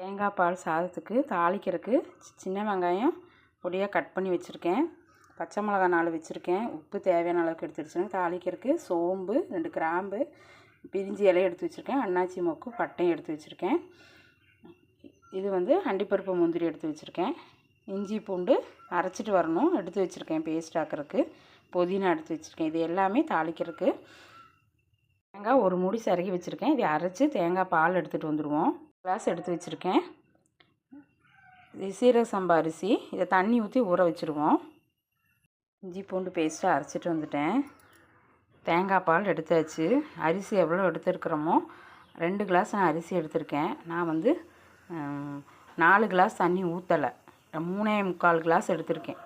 தேங்காய் பால் சாதத்துக்கு தாளிக்கிறதுக்கு சி- சின்ன வெங்காயம் பொடியாக கட் பண்ணி வச்சுருக்கேன். பச்சை மிளகா நாலு வச்சுருக்கேன். உப்பு தேவையான அளவுக்கு எடுத்து வச்சுருக்கேன். தாளிக்கிறதுக்கு சோம்பு ரெண்டு கிராம்பு பிரிஞ்சி இலையை எடுத்து வச்சுருக்கேன். அன்னாச்சி மொக்கு பட்டையும் எடுத்து வச்சுருக்கேன். இது வந்து அண்டிப்பருப்பு முந்திரி எடுத்து வச்சுருக்கேன். இஞ்சி பூண்டு அரைச்சிட்டு வரணும். எடுத்து வச்சுருக்கேன் பேஸ்ட் ஆக்கிறதுக்கு. புதினா எடுத்து வச்சுருக்கேன். இது எல்லாமே தாளிக்கிறதுக்கு. தேங்காய் ஒரு மூடி சிறகி வச்சுருக்கேன். இதை அரைச்சி தேங்காய் பால் எடுத்துகிட்டு வந்துடுவோம் கிளாஸ் எடுத்து வச்சுருக்கேன். இது சீரக சம்பா அரிசி. இதை தண்ணி ஊற்றி ஊற வச்சுருவோம். இஞ்சி பூண்டு பேஸ்ட்டாக அரைச்சிட்டு வந்துட்டேன். தேங்காய் பால் எடுத்தாச்சு. அரிசி எவ்வளோ எடுத்துருக்குறோமோ ரெண்டு கிளாஸ் நான் அரிசி எடுத்திருக்கேன். நான் வந்து நாலு கிளாஸ் தண்ணி ஊற்றலை மூணே முக்கால் கிளாஸ் எடுத்திருக்கேன்.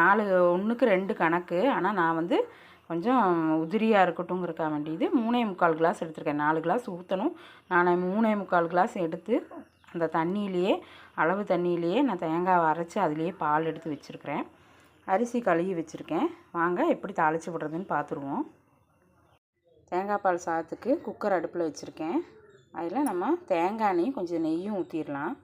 நாலு ஒன்றுக்கு ரெண்டு கணக்கு. ஆனால் நான் வந்து கொஞ்சம் உதிரியாக இருக்கட்டும்ங்கிறக்காக வேண்டியது மூணே முக்கால் கிளாஸ் எடுத்திருக்கேன். நாலு கிளாஸ் ஊற்றணும் நான் மூணே முக்கால் கிளாஸ் எடுத்து அந்த தண்ணியிலேயே அளவு தண்ணியிலேயே நான் தேங்காவை அரைச்சி அதுலேயே பால் எடுத்து வச்சுருக்கிறேன். அரிசி கழுவி வச்சுருக்கேன். வாங்க எப்படி தாளித்து விடுறதுன்னு பார்த்துருவோம் தேங்காய் பால் சாதத்துக்கு குக்கர் அடுப்பில் வச்சுருக்கேன். அதில் நம்ம தேங்காய் கொஞ்சம் நெய்யும் ஊற்றிடலாம்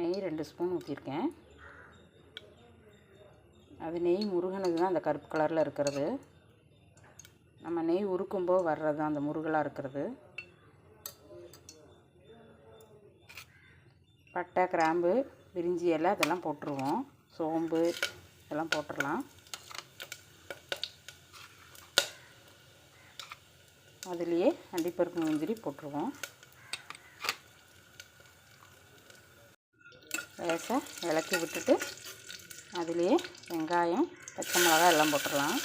நெய் ரெண்டு ஸ்பூன் ஊற்றிருக்கேன் அது நெய் முருகனுக்கு தான் அந்த கருப்பு கலரில் இருக்கிறது. நம்ம நெய் உருக்கும்போது வர்றது தான் அந்த முருகலாக இருக்கிறது. பட்டை கிராம்பு விரிஞ்சி இலை அதெல்லாம் போட்டுருவோம். சோம்பு இதெல்லாம் போட்டுடலாம் அதுலேயே அண்டிப்பருப்பு முந்திரி போட்டுருவோம். லேசாக விளக்கி விட்டுட்டு அதுலேயே வெங்காயம் பச்சை மிளகாய் எல்லாம் போட்டுடலாம்.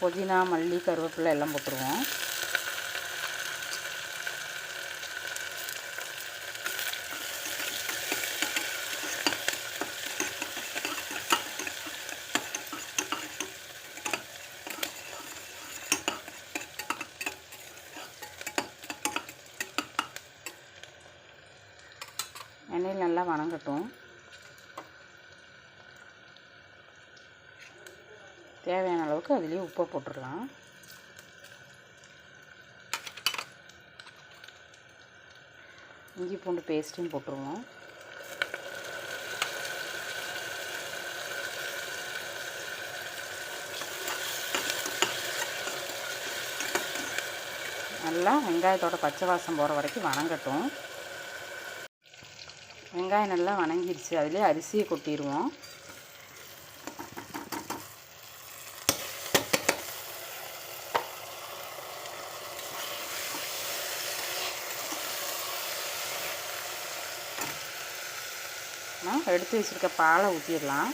புதினா மல்லி கருவேப்பிலை எல்லாம் போட்டுருவோம். எண்ணெயில் நல்லா வணங்கட்டும். தேவையான அளவுக்கு அதுலேயே உப்பை போட்டுடலாம். இஞ்சி பூண்டு பேஸ்ட்டையும் போட்டுருவோம். நல்லா வெங்காயத்தோட பச்சை வாசம் போகிற வரைக்கும் வணங்கட்டும். வெங்காயம் நல்லா வணங்கிருச்சு அதிலே அரிசியை கொட்டிடுவோம் எடுத்து வச்சுருக்க பாலை ஊற்றிடலாம்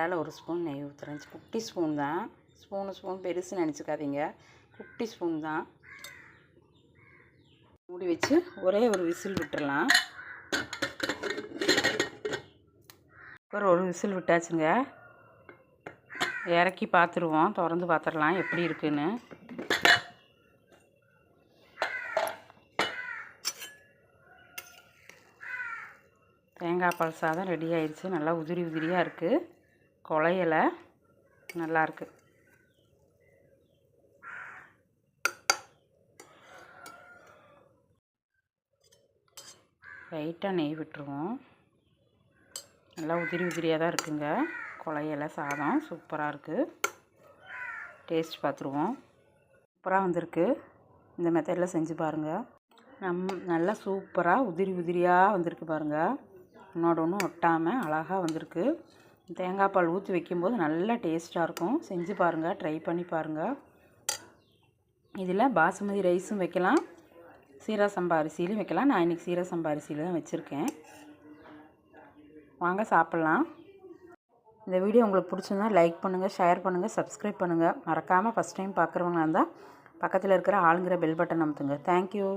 மேலால் ஒரு ஸ்பூன் நெய் ஊற்றுறேன் குட்டி ஸ்பூன் தான். ஸ்பூனு ஸ்பூன் பெருசு நினச்சிக்காதீங்க. குட்டி ஸ்பூன் தான். மூடி வச்சு ஒரே ஒரு விசில் விட்டுடலாம் குக்கர் ஒரு விசில் விட்டாச்சுங்க. இறக்கி பார்த்துருவோம். திறந்து பார்த்துடலாம் எப்படி இருக்குன்னு. தேங்காய் பால் சாதம் ரெடி ஆயிடுச்சு. நல்லா உதிரி உதிரியாக இருக்குது குழையலை நல்லாயிருக்கு லைட்டாக நெய் விட்டுருவோம். நல்லா உதிரி உதிரியாக தான் இருக்குங்க. குழையலை சாதம். சூப்பராக இருக்குது டேஸ்ட் பார்த்துருவோம் சூப்பராக வந்திருக்கு. இந்த மெத்தடில் செஞ்சு பாருங்கள் நம் நல்லா சூப்பராக உதிரி உதிரியாக வந்திருக்கு பாருங்கள் உன்னோட ஒன்றும் ஒட்டாமல் அழகாக வந்திருக்கு. தேங்காய் பால் ஊற்றி வைக்கும்போது நல்லா டேஸ்ட்டாக இருக்கும். செஞ்சு பாருங்கள் ட்ரை பண்ணி பாருங்கள் இதில் பாசுமதி ரைஸும் வைக்கலாம். சீரா சம்பா அரிசியிலும் வைக்கலாம். நான் இன்றைக்கி சீரா சம்பா அரிசியில் தான் வச்சுருக்கேன். வாங்க சாப்பிட்லாம். இந்த வீடியோ உங்களுக்கு பிடிச்சிருந்தா லைக் பண்ணுங்கள் ஷேர் பண்ணுங்கள் சப்ஸ்கிரைப் பண்ணுங்கள் மறக்காமல் ஃபஸ்ட் டைம் பார்க்குறவங்களா இருந்தால் பக்கத்தில் இருக்கிற ஆளுங்கிற பெல் பட்டன் அமுத்துங்க. தேங்க்யூ